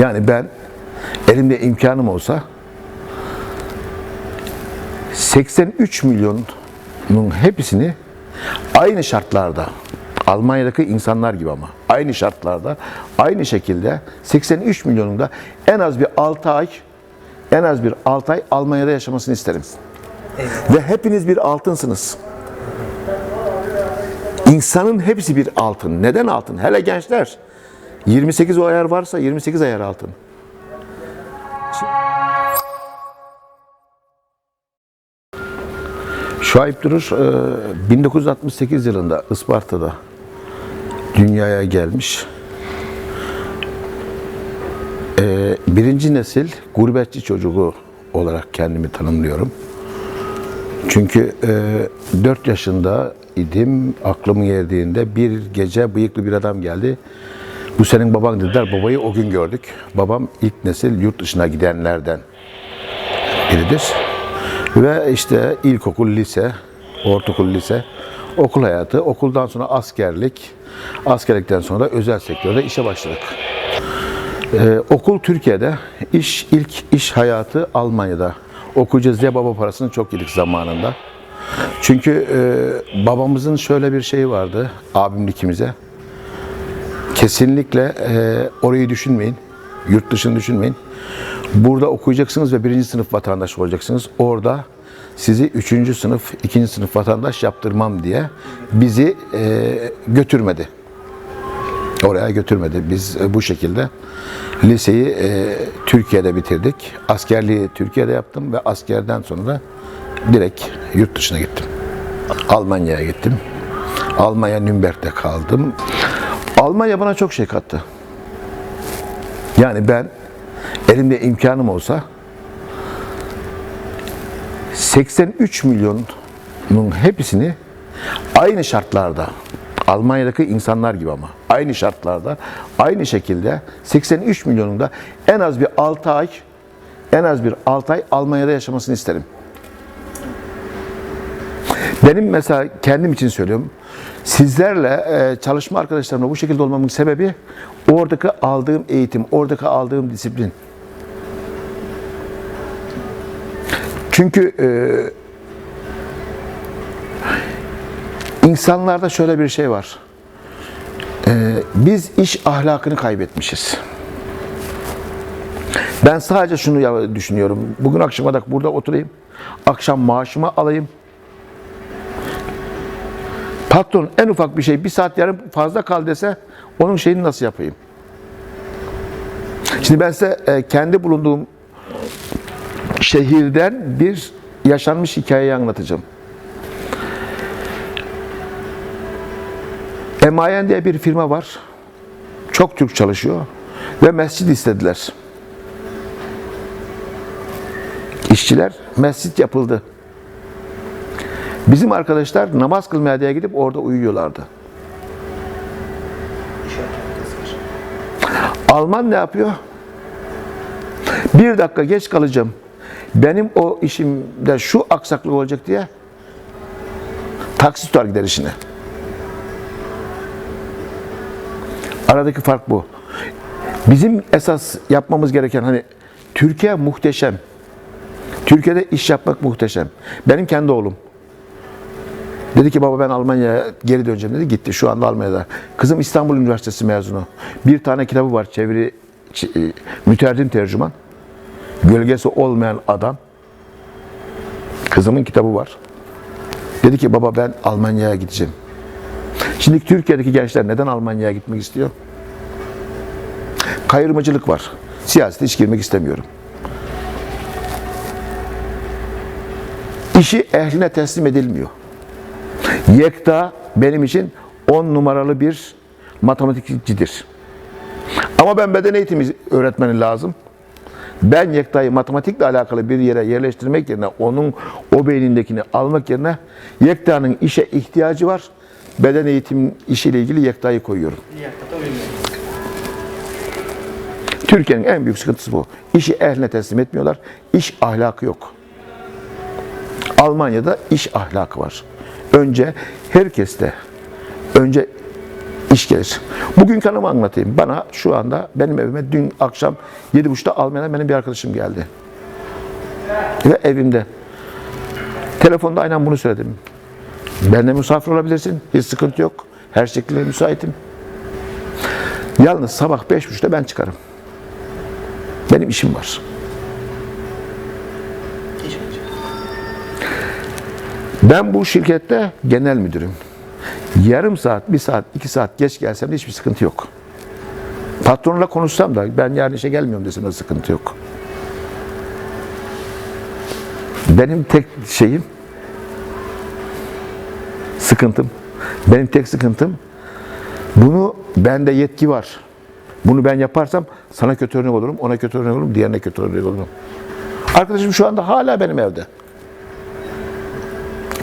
Yani ben elimde imkanım olsa 83 milyonun hepsini aynı şartlarda Almanya'daki insanlar gibi ama aynı şartlarda aynı şekilde 83 milyonun da en az bir 6 ay en az bir 6 ay Almanya'da yaşamasını isterim. Ve hepiniz bir altınsınız. İnsanın hepsi bir altın. Neden altın? Hele gençler. 28 o ayar varsa 28 ayar altın. Şuayb Durur e, 1968 yılında Isparta'da dünyaya gelmiş. E, Birinci nesil gurbetçi çocuğu olarak kendimi tanımlıyorum. Çünkü 4 yaşında idim, aklımın erdiğinde bir gece bıyıklı bir adam geldi. Bu senin baban dediler, babayı o gün gördük. Babam ilk nesil yurt dışına gidenlerden biridir. Ve işte ilkokul, lise, ortaokul, lise, okul hayatı, okuldan sonra askerlik, askerlikten sonra özel sektörde işe başladık. Ee, okul Türkiye'de, iş ilk iş hayatı Almanya'da. Okuyacağız diye baba parasını çok yedik zamanında. Çünkü e, babamızın şöyle bir şeyi vardı, abimle ikimize. Kesinlikle e, orayı düşünmeyin, yurt dışını düşünmeyin. Burada okuyacaksınız ve birinci sınıf vatandaş olacaksınız. Orada sizi üçüncü sınıf, ikinci sınıf vatandaş yaptırmam diye bizi e, götürmedi. Oraya götürmedi. Biz e, bu şekilde liseyi e, Türkiye'de bitirdik. Askerliği Türkiye'de yaptım ve askerden sonra da direkt yurt dışına gittim. Almanya'ya gittim. Almanya Nürnberg'de kaldım. Almanya bana çok şey kattı. Yani ben elimde imkanım olsa 83 milyonun hepsini aynı şartlarda Almanya'daki insanlar gibi ama aynı şartlarda aynı şekilde 83 milyonun da en az bir 6 ay en az bir 6 ay Almanya'da yaşamasını isterim. Benim mesela kendim için söylüyorum. Sizlerle e, çalışma arkadaşlarımla bu şekilde olmamın sebebi oradaki aldığım eğitim, oradaki aldığım disiplin. Çünkü e, insanlarda şöyle bir şey var. E, biz iş ahlakını kaybetmişiz. Ben sadece şunu düşünüyorum. Bugün akşama da burada oturayım. Akşam maaşımı alayım. Patron en ufak bir şey bir saat yarım fazla kal dese onun şeyini nasıl yapayım? Şimdi ben size e, kendi bulunduğum şehirden bir yaşanmış hikayeyi anlatacağım. Emayen diye bir firma var. Çok Türk çalışıyor. Ve mescid istediler. İşçiler mescit yapıldı. Bizim arkadaşlar namaz kılmaya diye gidip orada uyuyorlardı. Alman ne yapıyor? Bir dakika geç kalacağım. Benim o işimde şu aksaklık olacak diye taksi tutar gider işine. Aradaki fark bu. Bizim esas yapmamız gereken hani Türkiye muhteşem. Türkiye'de iş yapmak muhteşem. Benim kendi oğlum. Dedi ki baba ben Almanya'ya geri döneceğim dedi. Gitti şu anda Almanya'da. Kızım İstanbul Üniversitesi mezunu. Bir tane kitabı var çeviri e, mütercim tercüman. Gölgesi olmayan adam. Kızımın kitabı var. Dedi ki baba ben Almanya'ya gideceğim. Şimdi Türkiye'deki gençler neden Almanya'ya gitmek istiyor? Kayırmacılık var. Siyasete hiç girmek istemiyorum. İşi ehline teslim edilmiyor. Yekta benim için 10 numaralı bir matematikçidir. Ama ben beden eğitimi öğretmeni lazım. Ben Yekta'yı matematikle alakalı bir yere yerleştirmek yerine onun o beynindekini almak yerine Yekta'nın işe ihtiyacı var. Beden eğitim işiyle ilgili Yekta'yı koyuyorum. Türkiye'nin en büyük sıkıntısı bu. İşi ehline teslim etmiyorlar. İş ahlakı yok. Almanya'da iş ahlakı var. Önce herkeste, önce iş gelir. Bugün kanımı anlatayım. Bana şu anda benim evime dün akşam 7.30'da Almanya'dan benim bir arkadaşım geldi. Ve evimde. Telefonda aynen bunu söyledim. Benimle misafir olabilirsin. Hiç sıkıntı yok. Her şekilde müsaitim. Yalnız sabah 5.30'da ben çıkarım. Benim işim var. Ben bu şirkette genel müdürüm. Yarım saat, bir saat, iki saat geç gelsem de hiçbir sıkıntı yok. Patronla konuşsam da ben yarın işe gelmiyorum desem de sıkıntı yok. Benim tek şeyim sıkıntım. Benim tek sıkıntım bunu bende yetki var. Bunu ben yaparsam sana kötü örnek olurum, ona kötü örnek olurum, diğerine kötü örnek olurum. Arkadaşım şu anda hala benim evde.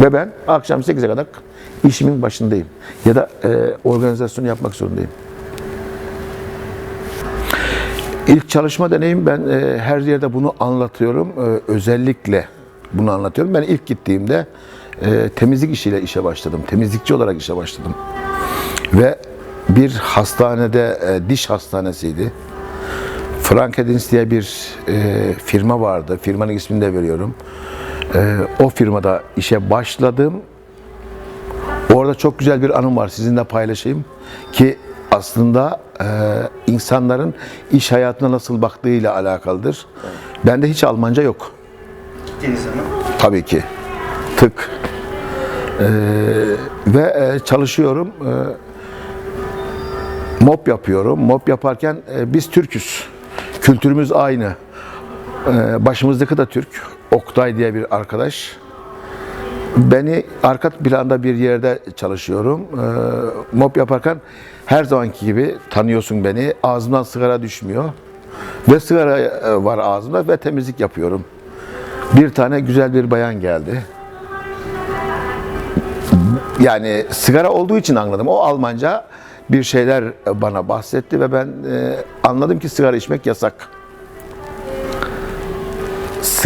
Ve ben akşam 8'e kadar işimin başındayım. Ya da e, organizasyonu yapmak zorundayım. İlk çalışma deneyim ben e, her yerde bunu anlatıyorum. E, özellikle bunu anlatıyorum. Ben ilk gittiğimde e, temizlik işiyle işe başladım. Temizlikçi olarak işe başladım. Ve bir hastanede, e, diş hastanesiydi. Frankedins diye bir e, firma vardı. Firmanın ismini de veriyorum. E, o firmada işe başladım. Orada çok güzel bir anım var. Sizinle paylaşayım. Ki aslında e, insanların iş hayatına nasıl baktığıyla alakalıdır. Bende hiç Almanca yok. Gittiğiniz zaman Tabii ki. Tık. Ee, ve e, çalışıyorum. Ee, mop yapıyorum. Mop yaparken e, biz Türküz. Kültürümüz aynı. Ee, başımızdaki da Türk. Oktay diye bir arkadaş. Beni arka planda bir yerde çalışıyorum. Ee, mop yaparken her zamanki gibi tanıyorsun beni. Ağzımdan sigara düşmüyor. Ve sigara e, var ağzımda ve temizlik yapıyorum. Bir tane güzel bir bayan geldi. Yani sigara olduğu için anladım. O Almanca bir şeyler bana bahsetti ve ben e, anladım ki sigara içmek yasak.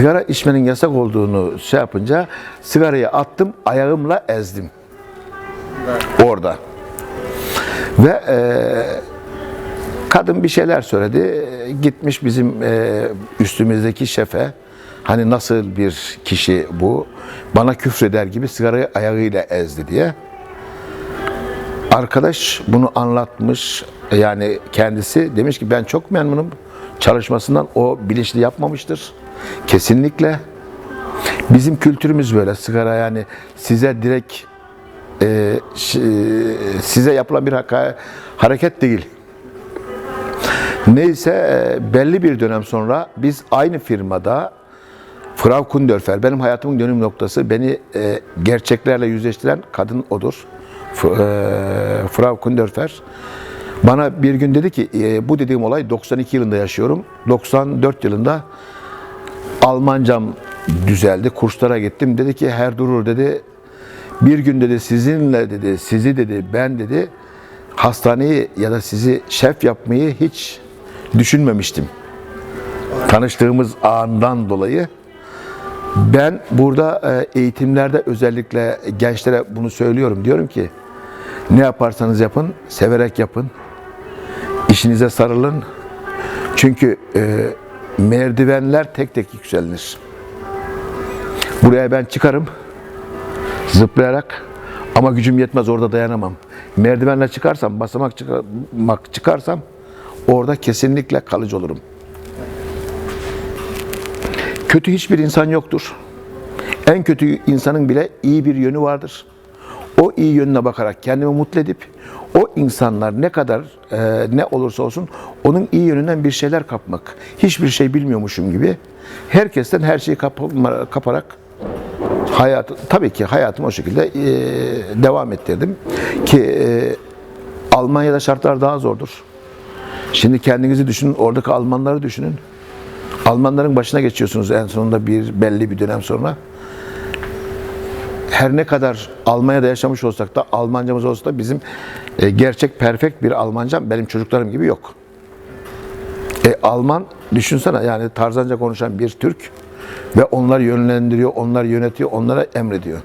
Sigara içmenin yasak olduğunu şey yapınca sigarayı attım, ayağımla ezdim. Orada. Ve e, kadın bir şeyler söyledi. Gitmiş bizim e, üstümüzdeki şefe. Hani nasıl bir kişi bu? Bana küfreder gibi sigarayı ayağıyla ezdi diye. Arkadaş bunu anlatmış. Yani kendisi demiş ki ben çok memnunum. Çalışmasından o bilinçli yapmamıştır. Kesinlikle. Bizim kültürümüz böyle. Sigara yani size direkt e, ş- size yapılan bir haka- hareket değil. Neyse e, belli bir dönem sonra biz aynı firmada Frau Kundörfer, benim hayatımın dönüm noktası, beni e, gerçeklerle yüzleştiren kadın odur. F- e, Frau Kundörfer. Bana bir gün dedi ki, e, bu dediğim olay 92 yılında yaşıyorum. 94 yılında Almancam düzeldi, kurslara gittim. Dedi ki, her durur dedi, bir gün dedi sizinle dedi, sizi dedi, ben dedi, hastaneyi ya da sizi şef yapmayı hiç düşünmemiştim. Tanıştığımız andan dolayı. Ben burada e, eğitimlerde özellikle gençlere bunu söylüyorum. Diyorum ki ne yaparsanız yapın, severek yapın. İşinize sarılın. Çünkü e, merdivenler tek tek yükselir. Buraya ben çıkarım zıplayarak ama gücüm yetmez orada dayanamam. Merdivenle çıkarsam, basamak çıkarmak çıkarsam orada kesinlikle kalıcı olurum. Kötü hiçbir insan yoktur. En kötü insanın bile iyi bir yönü vardır. O iyi yönüne bakarak kendimi mutlu edip o insanlar ne kadar e, ne olursa olsun onun iyi yönünden bir şeyler kapmak. Hiçbir şey bilmiyormuşum gibi herkesten her şeyi kapma- kaparak hayat tabii ki hayatımı o şekilde e, devam ettirdim ki e, Almanya'da şartlar daha zordur. Şimdi kendinizi düşünün, oradaki Almanları düşünün. Almanların başına geçiyorsunuz en sonunda bir belli bir dönem sonra. Her ne kadar Almanya'da yaşamış olsak da Almancamız olsa da bizim e, gerçek perfect bir Almancam benim çocuklarım gibi yok. E, Alman düşünsene yani Tarzanca konuşan bir Türk ve onlar yönlendiriyor, onlar yönetiyor, onlara emrediyor.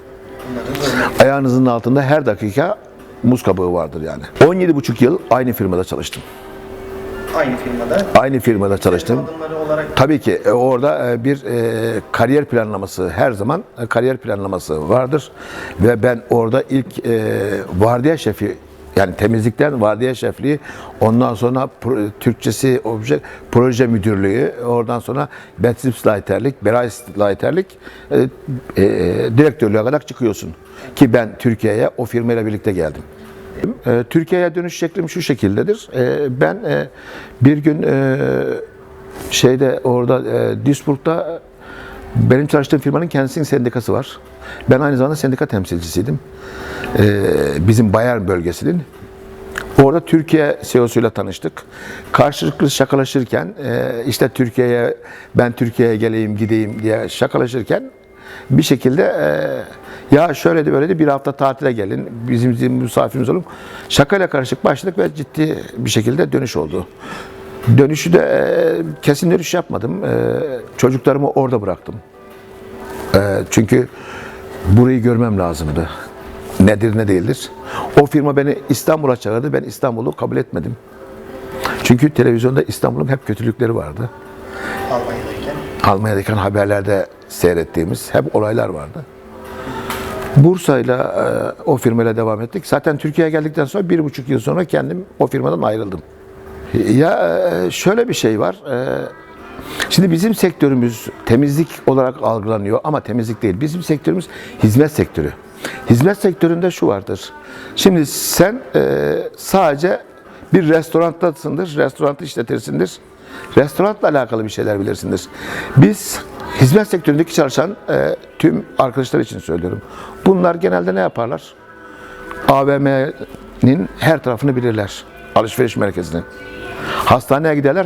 Ayağınızın altında her dakika muz kabuğu vardır yani. 17,5 yıl aynı firmada çalıştım. Aynı firmada. Aynı firmada çalıştım. Olarak Tabii ki e, orada e, bir e, kariyer planlaması her zaman kariyer planlaması vardır ve ben orada ilk vardiya şefi yani temizlikten vardiya şefliği ondan sonra pro- Türkçesi obje proje müdürlüğü oradan sonra Betriebsleiterlik, Bereichsleiterlik e, e, direktörlüğe kadar çıkıyorsun. Ki ben Türkiye'ye o firmayla birlikte geldim. E, Türkiye'ye dönüş şeklim şu şekildedir. E, ben e, bir gün e, şeyde orada e, Duisburg'da benim çalıştığım firmanın kendisinin sendikası var. Ben aynı zamanda sendika temsilcisiydim. E, bizim Bayern bölgesinin. Orada Türkiye CEO'suyla tanıştık. Karşılıklı şakalaşırken e, işte Türkiye'ye ben Türkiye'ye geleyim gideyim diye şakalaşırken bir şekilde e, ya şöyle de böyle de bir hafta tatile gelin bizim, bizim misafirimiz olun. Şakayla karışık başladık ve ciddi bir şekilde dönüş oldu. Dönüşü de e, kesin dönüş yapmadım. E, çocuklarımı orada bıraktım. E, çünkü burayı görmem lazımdı. Nedir ne değildir. O firma beni İstanbul'a çağırdı. Ben İstanbul'u kabul etmedim. Çünkü televizyonda İstanbul'un hep kötülükleri vardı. Almanya'dayken. Almanya'daki haberlerde seyrettiğimiz hep olaylar vardı. Bursa'yla o firmayla devam ettik. Zaten Türkiye'ye geldikten sonra bir buçuk yıl sonra kendim o firmadan ayrıldım. Ya e, şöyle bir şey var. E, Şimdi bizim sektörümüz temizlik olarak algılanıyor ama temizlik değil. Bizim sektörümüz hizmet sektörü. Hizmet sektöründe şu vardır. Şimdi sen e, sadece bir restorantasındır, restoranı işletirsindir. Restoranla alakalı bir şeyler bilirsindir. Biz hizmet sektöründeki çalışan e, tüm arkadaşlar için söylüyorum. Bunlar genelde ne yaparlar? AVM'nin her tarafını bilirler. Alışveriş merkezinin. Hastaneye giderler.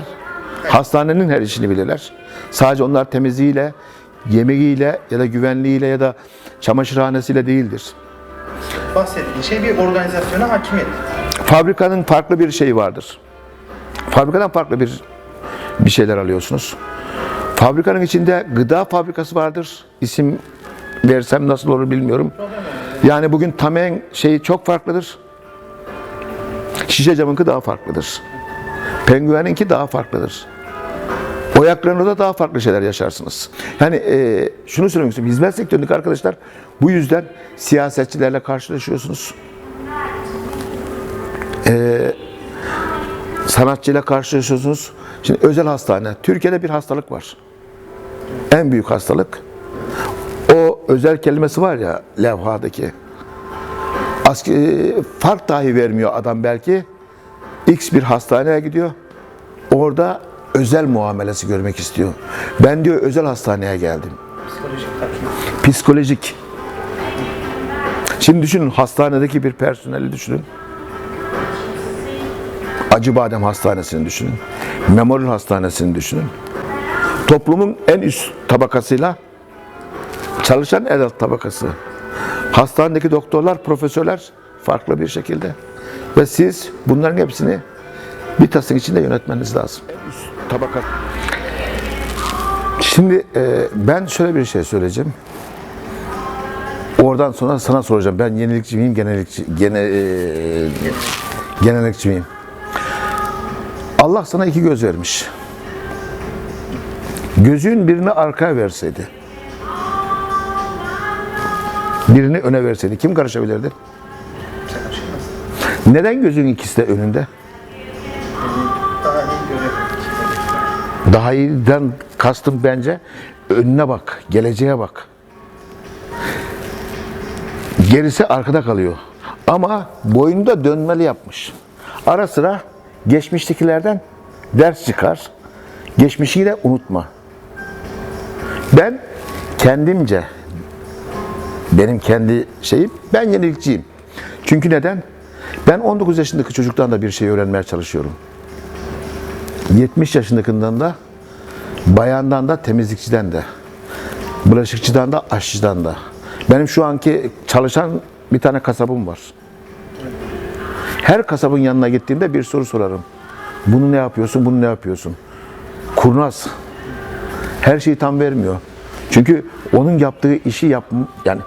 Hastanenin her işini bilirler. Sadece onlar temizliğiyle, yemeğiyle ya da güvenliğiyle ya da çamaşırhanesiyle değildir. Bahsettiğin şey bir organizasyona hakimiyet. Fabrikanın farklı bir şeyi vardır. Fabrikadan farklı bir bir şeyler alıyorsunuz. Fabrikanın içinde gıda fabrikası vardır. İsim versem nasıl olur bilmiyorum. Yani bugün Tamen şeyi çok farklıdır. Şişe camınki daha farklıdır. Penguen'inki daha farklıdır. Oyaklarında daha farklı şeyler yaşarsınız. Yani e, şunu söylemek istiyorum. Hizmet sektöründeki arkadaşlar bu yüzden siyasetçilerle karşılaşıyorsunuz. sanatçıyla karşılaşıyorsunuz. Şimdi özel hastane. Türkiye'de bir hastalık var. En büyük hastalık. O özel kelimesi var ya levhadaki. Aski, fark dahi vermiyor adam belki. X bir hastaneye gidiyor. Orada özel muamelesi görmek istiyor. Ben diyor özel hastaneye geldim. Psikolojik. Psikolojik. Şimdi düşünün hastanedeki bir personeli düşünün. Acıbadem Hastanesi'ni düşünün. Memorial Hastanesi'ni düşünün. Toplumun en üst tabakasıyla çalışan alt tabakası. Hastanedeki doktorlar, profesörler farklı bir şekilde. Ve siz bunların hepsini bir tasın içinde yönetmeniz lazım. Tabaka. Şimdi e, ben şöyle bir şey söyleyeceğim. Oradan sonra sana soracağım. Ben yenilikçi miyim, genelikçi, gene, e, genelikçi miyim? Allah sana iki göz vermiş. Gözün birini arkaya verseydi, birini öne verseydi kim karışabilirdi? Neden gözün ikisi de önünde? Daha iyiden kastım bence önüne bak, geleceğe bak. Gerisi arkada kalıyor. Ama boyunu da dönmeli yapmış. Ara sıra geçmiştekilerden ders çıkar. Geçmişi de unutma. Ben kendimce benim kendi şeyim ben yenilikçiyim. Çünkü neden? Ben 19 yaşındaki çocuktan da bir şey öğrenmeye çalışıyorum. 70 yaşındakinden da bayandan da temizlikçiden de bulaşıkçıdan da aşçıdan da benim şu anki çalışan bir tane kasabım var. Her kasabın yanına gittiğimde bir soru sorarım. Bunu ne yapıyorsun, bunu ne yapıyorsun? Kurnaz. Her şeyi tam vermiyor. Çünkü onun yaptığı işi yap yani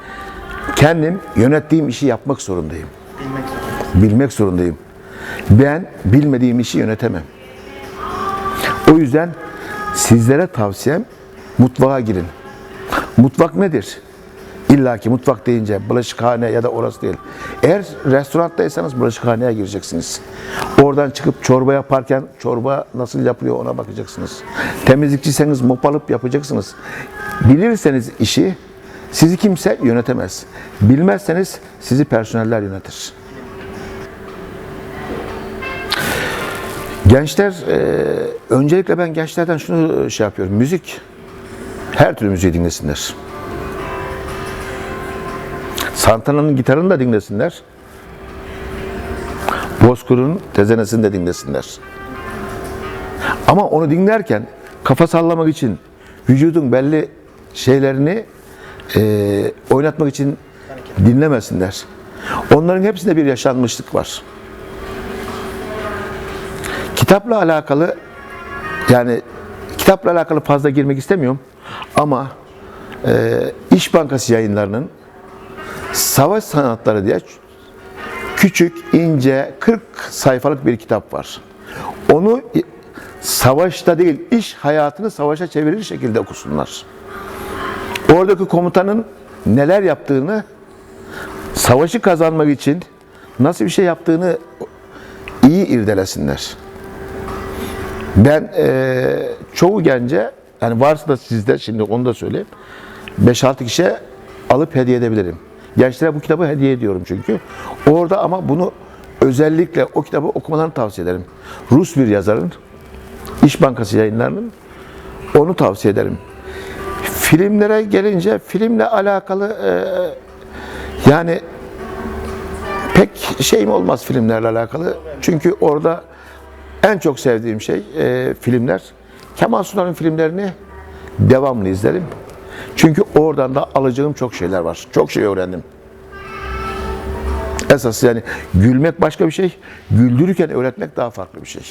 kendim yönettiğim işi yapmak zorundayım. Bilmek zorunda. Bilmek zorundayım. Ben bilmediğim işi yönetemem. O yüzden sizlere tavsiyem mutfağa girin. Mutfak nedir? İlla ki mutfak deyince bulaşıkhane ya da orası değil. Eğer restorandaysanız bulaşıkhaneye gireceksiniz. Oradan çıkıp çorba yaparken çorba nasıl yapılıyor ona bakacaksınız. Temizlikçiyseniz mop alıp yapacaksınız. Bilirseniz işi sizi kimse yönetemez. Bilmezseniz sizi personeller yönetir. Gençler, e, öncelikle ben gençlerden şunu şey yapıyorum. Müzik, her türlü müziği dinlesinler. Santana'nın gitarını da dinlesinler. Bozkur'un tezenesini de dinlesinler. Ama onu dinlerken kafa sallamak için vücudun belli şeylerini e, oynatmak için dinlemesinler. Onların hepsinde bir yaşanmışlık var. Kitapla alakalı yani kitapla alakalı fazla girmek istemiyorum ama e, İş Bankası yayınlarının Savaş Sanatları diye küçük, ince, 40 sayfalık bir kitap var. Onu savaşta değil, iş hayatını savaşa çevirir şekilde okusunlar. Oradaki komutanın neler yaptığını, savaşı kazanmak için nasıl bir şey yaptığını iyi irdelesinler. Ben eee, çoğu gence, yani varsa da sizde, şimdi onu da söyleyeyim, 5-6 kişiye alıp hediye edebilirim. Gençlere bu kitabı hediye ediyorum çünkü. Orada ama bunu özellikle o kitabı okumalarını tavsiye ederim. Rus bir yazarın, İş Bankası yayınlarının, onu tavsiye ederim. Filmlere gelince, filmle alakalı eee, yani pek şeyim olmaz filmlerle alakalı. Çünkü orada en çok sevdiğim şey e, filmler. Kemal Sunal'ın filmlerini devamlı izlerim. Çünkü oradan da alacağım çok şeyler var. Çok şey öğrendim. Esas yani gülmek başka bir şey, güldürürken öğretmek daha farklı bir şey.